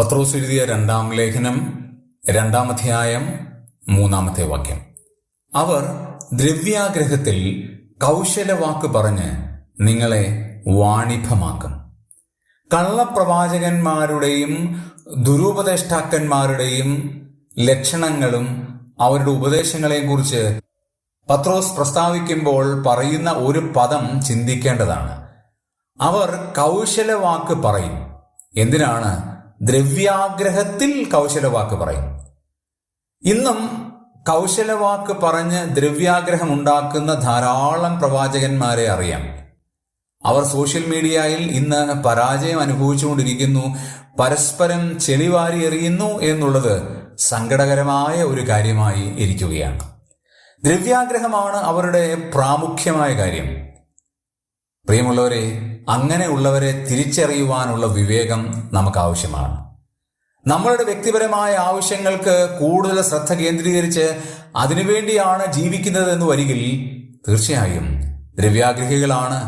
പത്രോസ് എഴുതിയ രണ്ടാം ലേഖനം രണ്ടാമധ്യായം മൂന്നാമത്തെ വാക്യം. അവർ ദ്രവ്യാഗ്രഹത്തിൽ കൗശലവാക്ക് പറഞ്ഞ് നിങ്ങളെ വാണിഭമാക്കും. കള്ളപ്രവാചകന്മാരുടെയും ദുരുപദേഷ്ടാക്കന്മാരുടെയും ലക്ഷണങ്ങളും അവരുടെ ഉപദേശങ്ങളെയും കുറിച്ച് പത്രോസ് പ്രസ്താവിക്കുമ്പോൾ പറയുന്ന ഒരു പദം ചിന്തിക്കേണ്ടതാണ്. അവർ കൗശലവാക്ക് പറയും. എന്തിനാണ് ദ്രവ്യാഗ്രഹത്തിൽ കൗശലവാക്ക് പറയും. ഇന്നും കൗശലവാക്ക് പറഞ്ഞ് ദ്രവ്യാഗ്രഹം ഉണ്ടാക്കുന്ന ധാരാളം പ്രവാചകന്മാരെ അറിയാം. അവർ സോഷ്യൽ മീഡിയയിൽ ഇന്ന് പരാജയം അനുഭവിച്ചുകൊണ്ടിരിക്കുന്നു പരസ്പരം ചെളിവാരി എറിയുന്നു എന്നുള്ളത് സങ്കടകരമായ ഒരു കാര്യമായി ഇരിക്കുകയാണ്. ദ്രവ്യാഗ്രഹമാണ് അവരുടെ പ്രാമുഖ്യമായ കാര്യം. പ്രിയമുള്ളവരെ അങ്ങനെയുള്ളവരെ തിരിച്ചറിയുവാനുള്ള വിവേകം നമുക്ക് ആവശ്യമാണ് നമ്മളുടെ വ്യക്തിപരമായ ആവശ്യങ്ങൾക്ക് കൂടുതൽ ശ്രദ്ധ കേന്ദ്രീകരിച്ച് അതിനുവേണ്ടിയാണ് ജീവിക്കുന്നത് എന്ന് വരികിൽ തീർച്ചയായും ദ്രവ്യാഗ്രഹികളാണ്.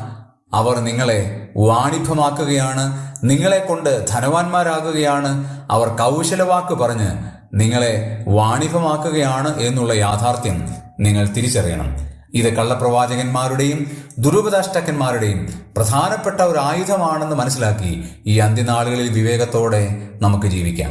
അവർ നിങ്ങളെ വാണിഭമാക്കുകയാണ് നിങ്ങളെ കൊണ്ട് ധനവാന്മാരാകുകയാണ്. അവർ കൗശലവാക്ക് പറഞ്ഞ് നിങ്ങളെ വാണിഭമാക്കുകയാണ് എന്നുള്ള യാഥാർത്ഥ്യം നിങ്ങൾ തിരിച്ചറിയണം. ഇത് കള്ളപ്രവാചകന്മാരുടെയും ദുരുപദാഷ്ടക്കന്മാരുടെയും പ്രധാനപ്പെട്ട ഒരു ആയുധമാണെന്ന് മനസ്സിലാക്കി ഈ അന്ത്യനാളുകളിൽ വിവേകത്തോടെ നമുക്ക് ജീവിക്കാം.